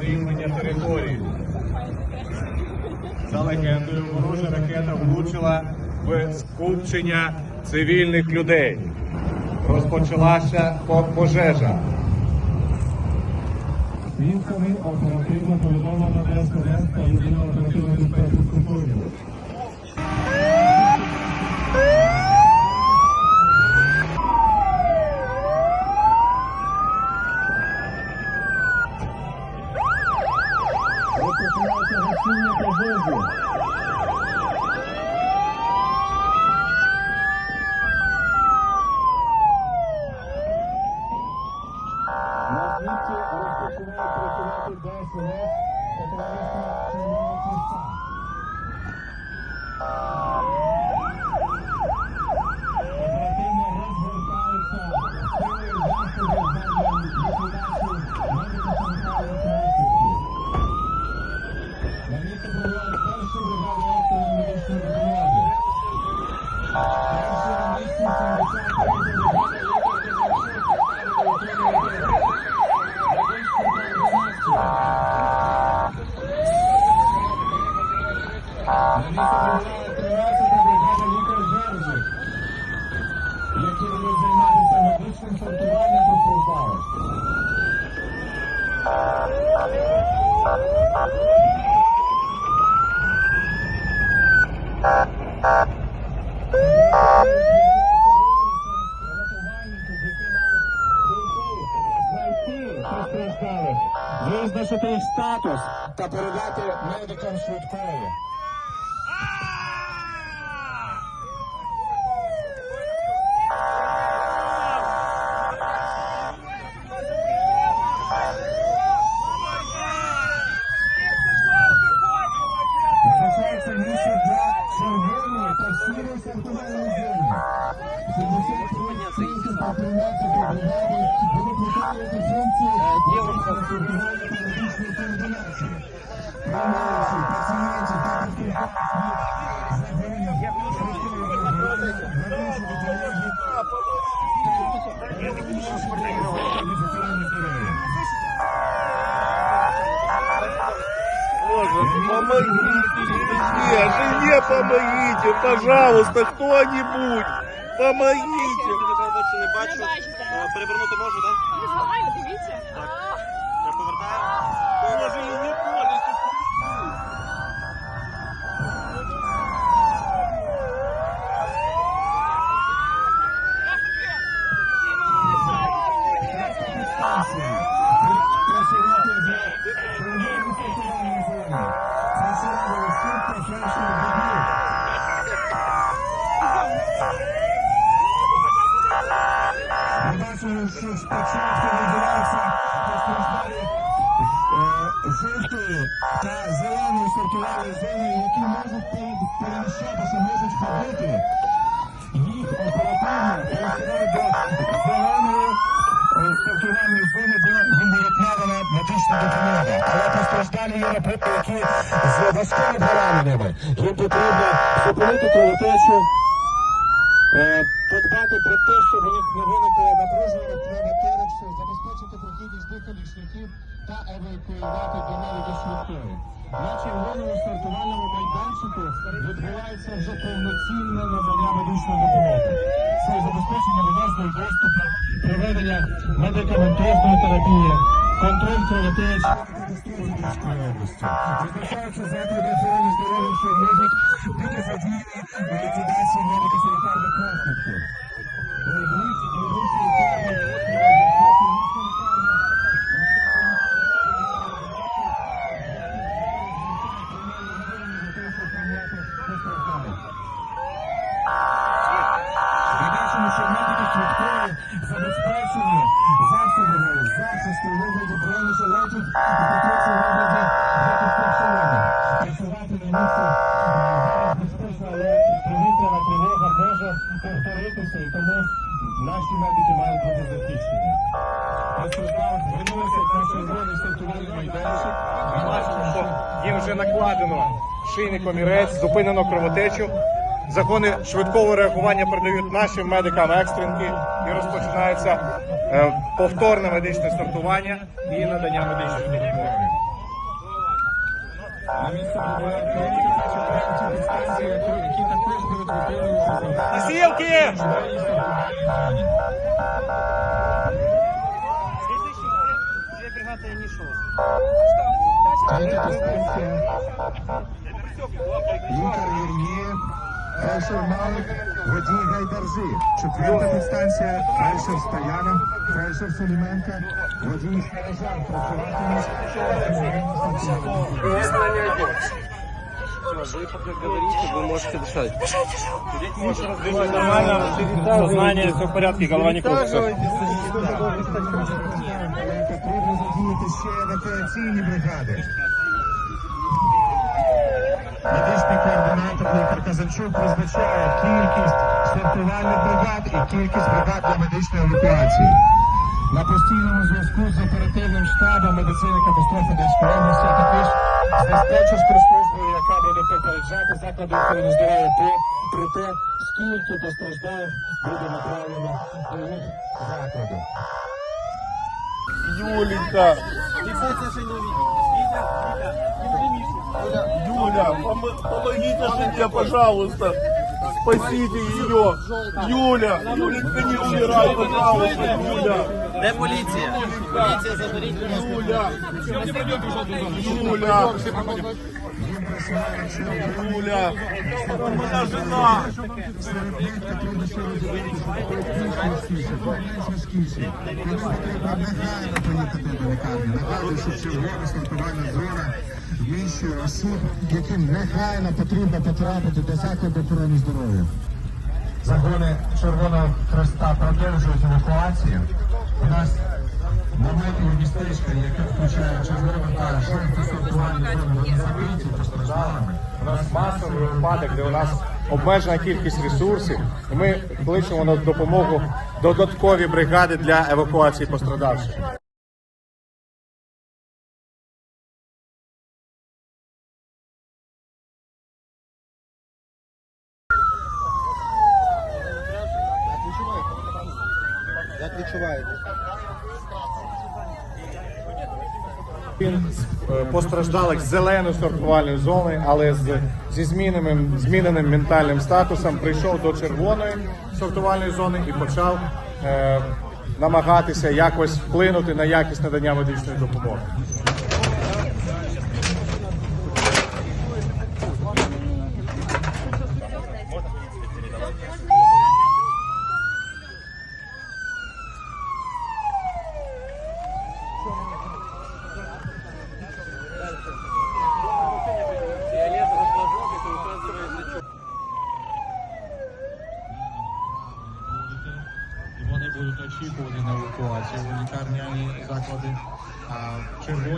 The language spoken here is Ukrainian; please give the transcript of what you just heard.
заїхання території. За легендою, ворожа ракета влучила в скупчення цивільних людей. Розпочалася пожежа. Свідками оперативно повідомлено ДСНС та єдиного оперативного службу. Розпочинається гасіння пожежі. На місці розпочинають працювати ДСНС та товариство Червоного Хреста. Оперативно розгортаються сили і засоби задля ліквідації медико-санітарних наслідків. На місце прибувають перші бригади екстреної медичної допомоги. Перші на місці 73 бригада На місце прибуває 13 бригада лікар Жерзик, які будуть займатися медичним сортуванням постраждалих. Визначити їх статус та передати медикам швидкої. Визначається місце для червоної та сірої помогите мне, жене помогите, пожалуйста, кто-нибудь, помогите. не бачу. Перевернути можу, так? Не знаю, дивіться. Я повертаю. Боже, я не понял. Працювати за червону сортувальну зону. Працювали всіх професійних богів. Ми бачимо, що спочатку виділяються постраждалі жовтої та зеленої сортувальної зони, які можуть переміщатися, можуть ходити. Їх оперативно пересувають до зеленої сортувальної зони, де їм медична допомога. Але постраждалі є, наприклад, які з важкими пораненнями. Їм потрібно зупинити кровотечу, Е, подбати про те, щоб у них не виникло напруження пневмотораксу, забезпечити прохідність дихальних шляхів та евакуювати до навіть швидкої. На червоному стартувальному майданчику відбувається вже повноцінне надання медичної допомоги. Це забезпечення відносного доступу, проведення медикаментозної терапії, контроль кровотеч. Київської області. Визначаються заклади охорони здоров'я, що можуть бути задіяні у ліквідації медико-санітарних наслідків. Найближчі- найближчі лікарні, Ми бачимо, що медики швидкої забезпечені засобами захисту у вигляді бронежилетів і прикриття у вигляді захисту шлемів. Працювати на місці е, зараз але повітряна тривога може повторитися, і тому наші медики мають бути захищені. Звернулися на червоний сортувальний майданчик. Ми бачимо, що їм вже накладено шийний комірець, зупинено кровотечу. Загони швидкого реагування передають нашим медикам екстренки і розпочинається повторне медичне сортування і надання медичної допомоги. На місце які також будуть підстанція. Лікар Єрмієв, фельдшер Малик, водій Гайдарзи. Четверта підстанція, фельдшер Стоянов, фельдшер Соліменка, водій Харажан. Працюватиме Вы поблагодарите, вы можете дышать. Нормально, сознание, все в порядке, голова не крутится. Потрібно задіяти ще евакуаційні бригади. Медичний координатор лікар Казанчук призначає кількість сортувальних бригад і кількість бригад для медичної евакуації. На постійному зв'язку з оперативним штабом медицини катастрофи Донської області, а також з диспетчерською службою, яка буде попереджати заклади охорони здоров'я про, про те, скільки постраждалих буде направлено до їх закладу. Юленька, Юля, пом- помогите жене, пожалуйста. Спасите ее. Юля, Юлечка, не умирай, пожалуйста, Юля. Де поліція? Поліція заберіть. Юля. Юля. Юля. Моя жена. Нагадую, що чергова сортувальна зона вміщує осіб, яким негайно потрібно потрапити до закладу охорони здоров'я. Загони Червоного Хреста продовжують евакуацію. У нас містечка, яке включає червону та зону, вони забиті постраждалими. У нас масовий випадок, де у нас обмежена кількість ресурсів, і ми кличемо на допомогу додаткові бригади для евакуації пострадавших. Він е, постраждалих зеленої сортувальної зони, але з, зі зміненим, зміненим ментальним статусом прийшов до червоної сортувальної зони і почав е, намагатися якось вплинути на якість надання медичної допомоги. і вони будуть очікувати на евакуацію в лікарняні заклади. А червоні е,